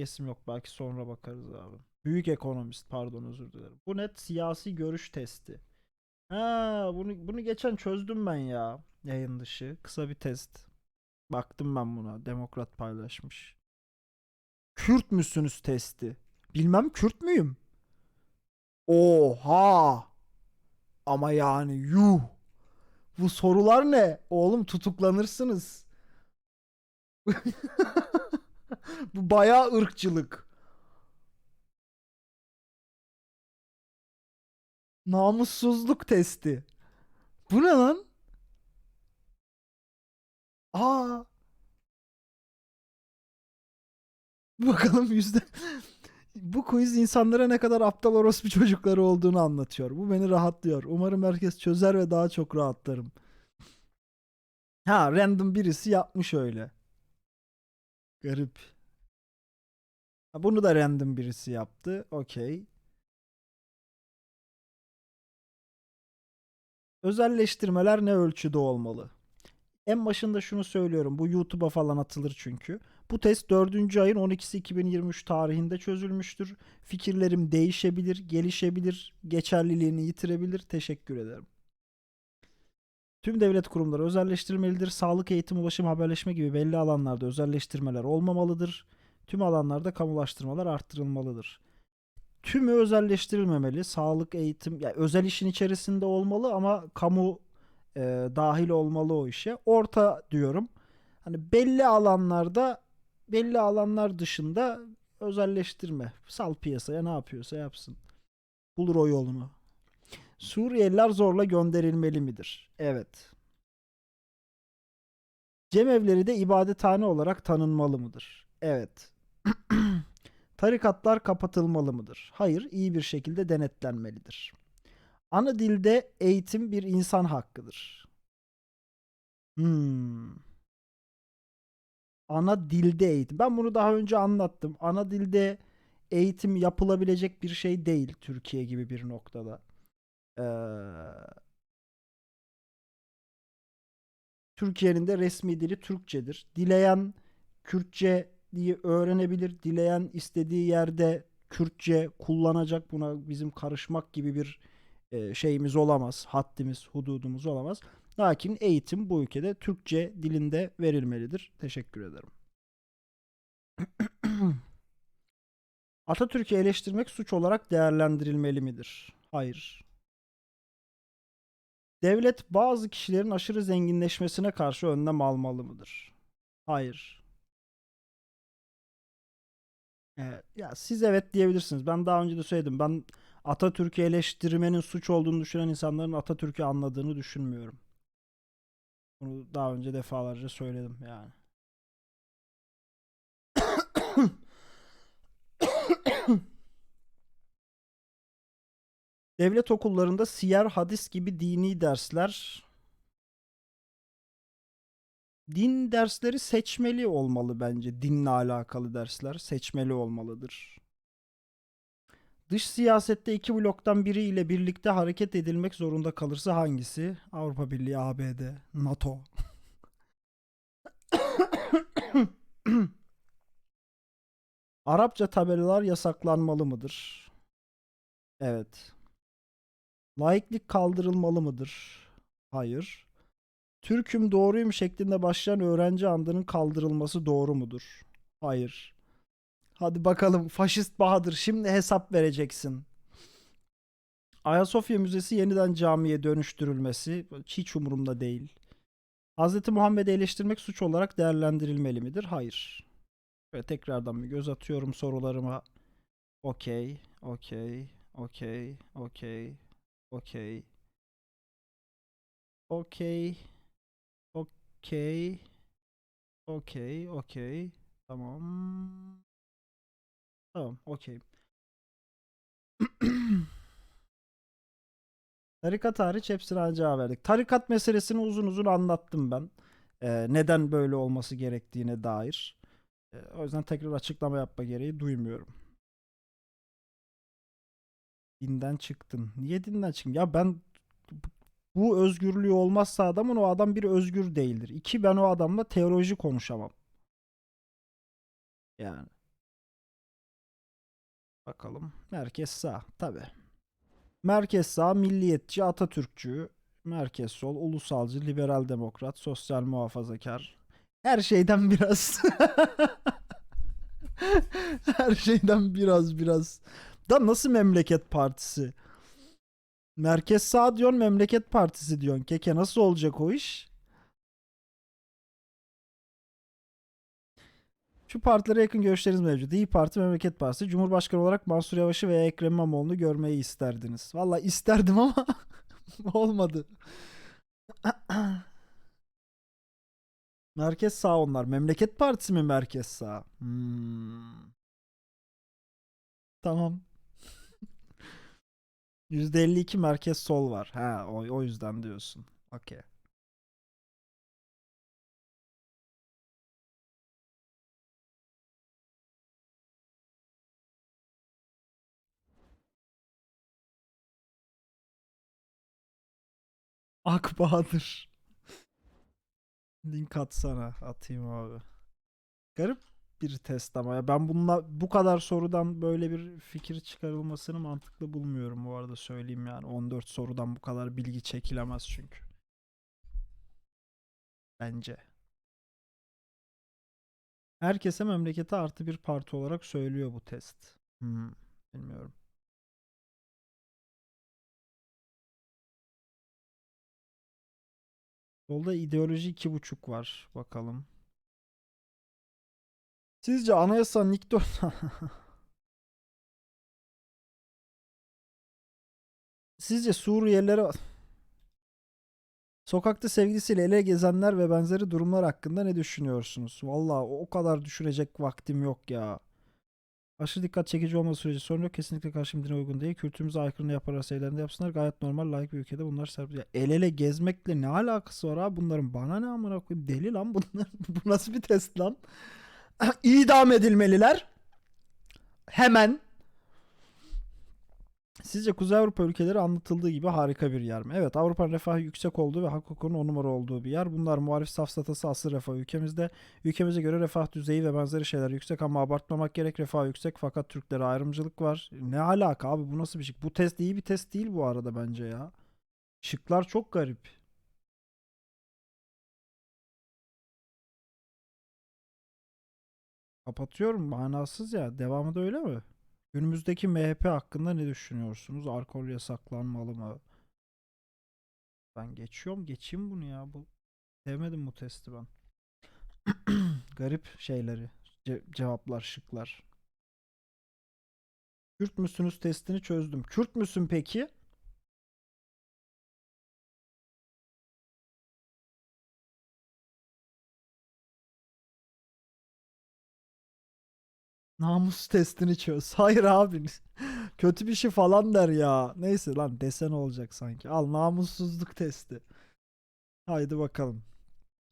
niyesim yok. Belki sonra bakarız abi. Büyük ekonomist pardon özür dilerim. Bu net siyasi görüş testi. Ha bunu bunu geçen çözdüm ben ya. Yayın dışı. Kısa bir test. Baktım ben buna. Demokrat paylaşmış. Kürt müsünüz testi. Bilmem Kürt müyüm? Oha. Ama yani yuh. Bu sorular ne? Oğlum tutuklanırsınız. Bu bayağı ırkçılık. Namussuzluk testi. Bu ne lan? Aa. Bakalım yüzde. Bu quiz insanlara ne kadar aptal orospu çocukları olduğunu anlatıyor. Bu beni rahatlıyor. Umarım herkes çözer ve daha çok rahatlarım. Ha random birisi yapmış öyle. Garip. Bunu da random birisi yaptı. Okey. Özelleştirmeler ne ölçüde olmalı? En başında şunu söylüyorum. Bu YouTube'a falan atılır çünkü. Bu test 4. ayın 12'si 2023 tarihinde çözülmüştür. Fikirlerim değişebilir, gelişebilir, geçerliliğini yitirebilir. Teşekkür ederim. Tüm devlet kurumları özelleştirmelidir. Sağlık, eğitim, ulaşım, haberleşme gibi belli alanlarda özelleştirmeler olmamalıdır. Tüm alanlarda kamulaştırmalar arttırılmalıdır. Tümü özelleştirilmemeli. Sağlık, eğitim, yani özel işin içerisinde olmalı ama kamu e, dahil olmalı o işe. Orta diyorum. Hani belli alanlarda belli alanlar dışında özelleştirme. Sal piyasaya ne yapıyorsa yapsın. Bulur o yolunu. Suriyeliler zorla gönderilmeli midir? Evet. Cemevleri de ibadethane olarak tanınmalı mıdır? Evet. Tarikatlar kapatılmalı mıdır? Hayır, iyi bir şekilde denetlenmelidir. Ana dilde eğitim bir insan hakkıdır. Hmm. Ana dilde eğitim. Ben bunu daha önce anlattım. Ana dilde eğitim yapılabilecek bir şey değil Türkiye gibi bir noktada. Türkiye'nin de resmi dili Türkçedir. Dileyen Kürtçe diye öğrenebilir. Dileyen istediği yerde Kürtçe kullanacak. Buna bizim karışmak gibi bir şeyimiz olamaz. Haddimiz, hududumuz olamaz. Lakin eğitim bu ülkede Türkçe dilinde verilmelidir. Teşekkür ederim. Atatürk'ü eleştirmek suç olarak değerlendirilmeli midir? Hayır. Devlet bazı kişilerin aşırı zenginleşmesine karşı önlem almalı mıdır? Hayır. Evet, ya siz evet diyebilirsiniz. Ben daha önce de söyledim. Ben Atatürk'ü eleştirmenin suç olduğunu düşünen insanların Atatürk'ü anladığını düşünmüyorum. Bunu daha önce defalarca söyledim yani. Devlet okullarında siyer, hadis gibi dini dersler din dersleri seçmeli olmalı bence. Dinle alakalı dersler seçmeli olmalıdır. Dış siyasette iki bloktan biri ile birlikte hareket edilmek zorunda kalırsa hangisi? Avrupa Birliği, ABD, NATO. Arapça tabelalar yasaklanmalı mıdır? Evet. Laiklik kaldırılmalı mıdır? Hayır. Türk'üm doğruyum şeklinde başlayan öğrenci andının kaldırılması doğru mudur? Hayır. Hadi bakalım faşist Bahadır şimdi hesap vereceksin. Ayasofya Müzesi yeniden camiye dönüştürülmesi hiç umurumda değil. Hz. Muhammed'i eleştirmek suç olarak değerlendirilmeli midir? Hayır. Ve tekrardan bir göz atıyorum sorularıma. Okey, okey, okey, okey, okey. Okey. Okey. Okey, okey. Tamam. Tamam, okey. Tarikat hariç hepsine cevap verdik. Tarikat meselesini uzun uzun anlattım ben. Ee, neden böyle olması gerektiğine dair. Ee, o yüzden tekrar açıklama yapma gereği duymuyorum. Dinden çıktın. Niye dinden çıktın? Ya ben bu özgürlüğü olmazsa adamın o adam bir özgür değildir. İki ben o adamla teoloji konuşamam. Yani. Bakalım. Merkez sağ. Tabi. Merkez sağ, milliyetçi, Atatürkçü, merkez sol, ulusalcı, liberal demokrat, sosyal muhafazakar. Her şeyden biraz. Her şeyden biraz biraz. Da nasıl memleket partisi? Merkez sağ diyorsun, memleket partisi diyorsun. Keke nasıl olacak o iş? Şu partilere yakın görüşleriniz mevcut. İyi Parti, Memleket Partisi. Cumhurbaşkanı olarak Mansur Yavaş'ı veya Ekrem İmamoğlu'nu görmeyi isterdiniz. Valla isterdim ama olmadı. merkez sağ onlar. Memleket Partisi mi merkez sağ? Hmm. Tamam. %52 merkez sol var. Ha o, o yüzden diyorsun. Okey. Akbahadır. Link atsana. Atayım abi. Garip bir test ama ya ben bununla bu kadar sorudan böyle bir fikir çıkarılmasını mantıklı bulmuyorum bu arada söyleyeyim yani 14 sorudan bu kadar bilgi çekilemez çünkü. Bence. Herkese memlekete artı bir parti olarak söylüyor bu test. Hmm, bilmiyorum. Solda ideoloji iki buçuk var. Bakalım. Sizce anayasanın ilk dört... Sizce Suriyelilere sokakta sevgilisiyle ele gezenler ve benzeri durumlar hakkında ne düşünüyorsunuz? Valla o kadar düşünecek vaktim yok ya. Aşırı dikkat çekici olma süreci sorun yok. Kesinlikle karşı dine uygun değil. Kültürümüze aykırı yaparlarsa evlerinde yapsınlar. Gayet normal, layık bir ülkede bunlar serbest. Ya el ele gezmekle ne alakası var abi bunların? Bana ne amına koyayım? Deli lan bunlar. Bu nasıl bir test lan? İdam edilmeliler. Hemen. Sizce Kuzey Avrupa ülkeleri anlatıldığı gibi harika bir yer mi? Evet Avrupa'nın refahı yüksek olduğu ve hak hukukunun on numara olduğu bir yer. Bunlar muhalif safsatası asıl refah ülkemizde. Ülkemize göre refah düzeyi ve benzeri şeyler yüksek ama abartmamak gerek. Refah yüksek fakat Türklere ayrımcılık var. Ne alaka abi bu nasıl bir şey? Bu test iyi bir test değil bu arada bence ya. Şıklar çok garip. Kapatıyorum manasız ya. Devamı da öyle mi? Günümüzdeki MHP hakkında ne düşünüyorsunuz? Alkol yasaklanmalı mı? Ben geçiyorum. Geçeyim bunu ya. Bu sevmedim bu testi ben. Garip şeyleri. Ce- cevaplar, şıklar. Kürt müsünüz testini çözdüm. Kürt müsün peki? Namus testini çöz. Hayır abi. Kötü bir şey falan der ya. Neyse lan desen olacak sanki. Al namussuzluk testi. Haydi bakalım.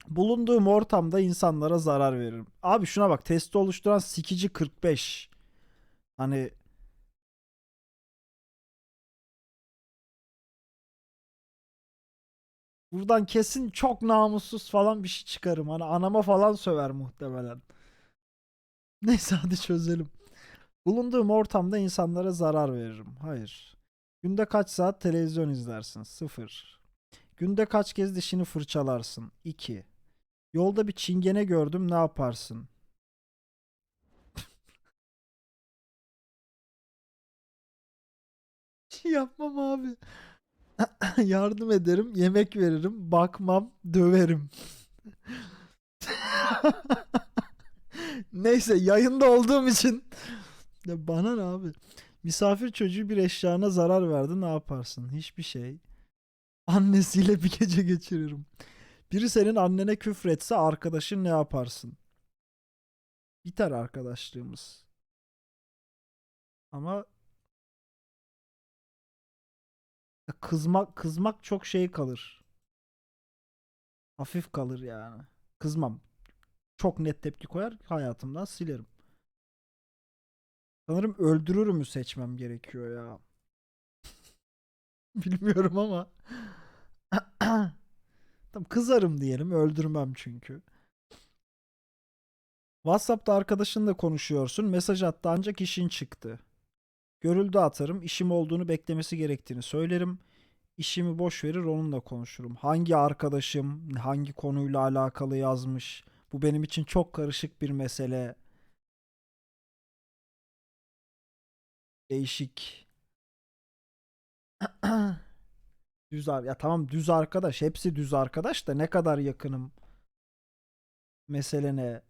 Bulunduğum ortamda insanlara zarar veririm. Abi şuna bak. Testi oluşturan sikici 45. Hani buradan kesin çok namussuz falan bir şey çıkarım. Hani anama falan söver muhtemelen. Neyse hadi çözelim. Bulunduğum ortamda insanlara zarar veririm. Hayır. Günde kaç saat televizyon izlersin? Sıfır. Günde kaç kez dişini fırçalarsın? 2. Yolda bir çingene gördüm ne yaparsın? Yapmam abi. Yardım ederim, yemek veririm, bakmam, döverim. Neyse yayında olduğum için ya bana ne abi? Misafir çocuğu bir eşyana zarar verdi ne yaparsın? Hiçbir şey. Annesiyle bir gece geçiririm. Biri senin annene küfretse arkadaşın ne yaparsın? Biter arkadaşlığımız. Ama kızmak kızmak çok şey kalır. Hafif kalır yani. Kızmam. Çok net tepki koyar hayatımdan silerim. Sanırım öldürürümü seçmem gerekiyor ya. Bilmiyorum ama. Tam kızarım diyelim öldürmem çünkü. WhatsApp'ta arkadaşınla konuşuyorsun. Mesaj attı ancak işin çıktı. Görüldü atarım. İşim olduğunu beklemesi gerektiğini söylerim. İşimi boş verir onunla konuşurum. Hangi arkadaşım hangi konuyla alakalı yazmış. Bu benim için çok karışık bir mesele. Değişik. Düz ar ya tamam düz arkadaş. Hepsi düz arkadaş da ne kadar yakınım. Mesele ne?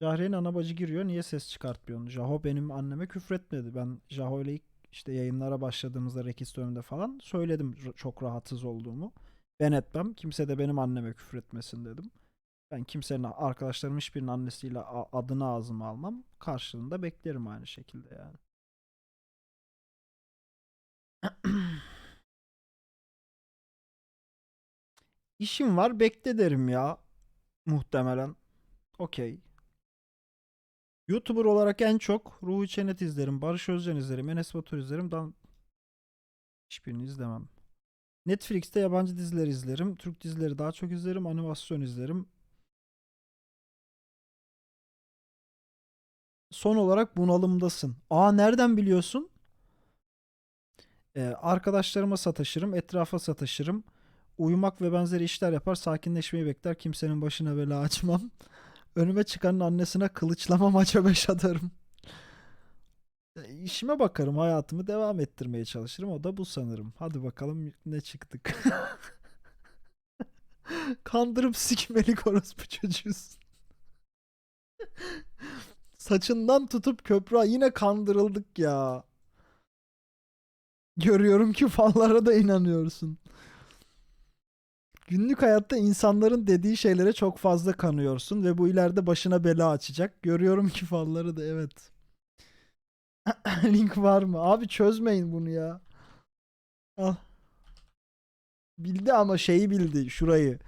Jahre'nin ana bacı giriyor. Niye ses çıkartmıyorsun? Jaho benim anneme küfretmedi. Ben Jaho ile ilk işte yayınlara başladığımızda Rekis döneminde falan söyledim çok rahatsız olduğumu. Ben etmem. Kimse de benim anneme küfretmesin dedim. Ben kimsenin arkadaşlarım hiçbirinin annesiyle adını ağzıma almam. Karşılığında beklerim aynı şekilde yani. İşim var bekle derim ya. Muhtemelen. Okey. YouTuber olarak en çok Ruhi Çenet izlerim, Barış Özcan izlerim, Enes Batur izlerim. Dan... Hiçbirini izlemem. Netflix'te yabancı diziler izlerim. Türk dizileri daha çok izlerim. Animasyon izlerim. Son olarak bunalımdasın. Aa nereden biliyorsun? Ee, arkadaşlarıma sataşırım, etrafa sataşırım. Uyumak ve benzeri işler yapar, sakinleşmeyi bekler. Kimsenin başına bela açmam. Önüme çıkanın annesine kılıçlama maça beş atarım. İşime bakarım, hayatımı devam ettirmeye çalışırım. O da bu sanırım. Hadi bakalım ne çıktık. Kandırıp sikmelik orospu çocuğusun. Saçından tutup köprü yine kandırıldık ya. Görüyorum ki fallara da inanıyorsun. Günlük hayatta insanların dediği şeylere çok fazla kanıyorsun ve bu ileride başına bela açacak. Görüyorum ki falları da evet. Link var mı? Abi çözmeyin bunu ya. Al. Bildi ama şeyi bildi şurayı.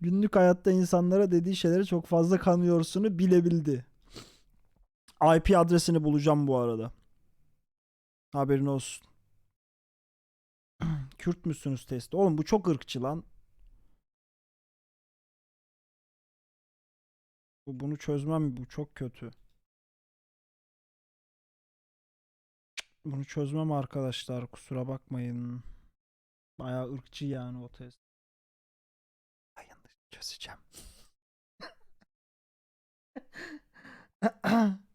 Günlük hayatta insanlara dediği şeylere çok fazla kanıyorsun'u bilebildi. IP adresini bulacağım bu arada. Haberin olsun. Kürt müsünüz testi? Oğlum bu çok ırkçı lan. Bu bunu çözmem bu çok kötü. Bunu çözmem arkadaşlar kusura bakmayın. Bayağı ırkçı yani o test. Dışı çözeceğim.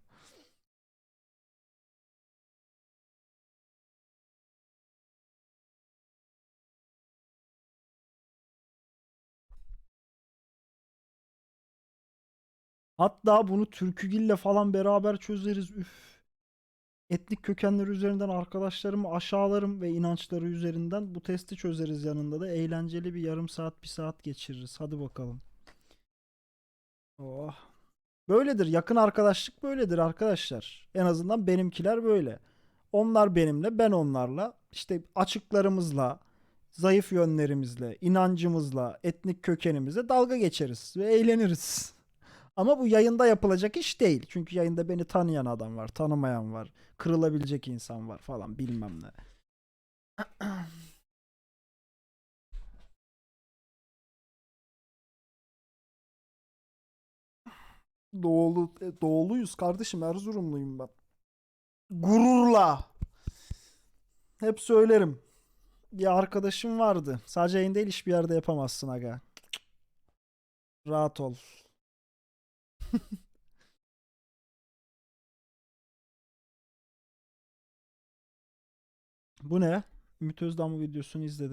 Hatta bunu Türkügil'le falan beraber çözeriz. Üf. Etnik kökenleri üzerinden arkadaşlarımı aşağılarım ve inançları üzerinden bu testi çözeriz yanında da. Eğlenceli bir yarım saat bir saat geçiririz. Hadi bakalım. Oh. Böyledir. Yakın arkadaşlık böyledir arkadaşlar. En azından benimkiler böyle. Onlar benimle, ben onlarla. İşte açıklarımızla, zayıf yönlerimizle, inancımızla, etnik kökenimizle dalga geçeriz ve eğleniriz. Ama bu yayında yapılacak iş değil. Çünkü yayında beni tanıyan adam var, tanımayan var, kırılabilecek insan var falan bilmem ne. Doğulu, e, doğuluyuz kardeşim. Erzurumluyum ben. Gururla. Hep söylerim. Bir arkadaşım vardı. Sadece yayın değil hiçbir yerde yapamazsın aga. Rahat ol. Bu ne? Ümit Özdağ videosunu izledim.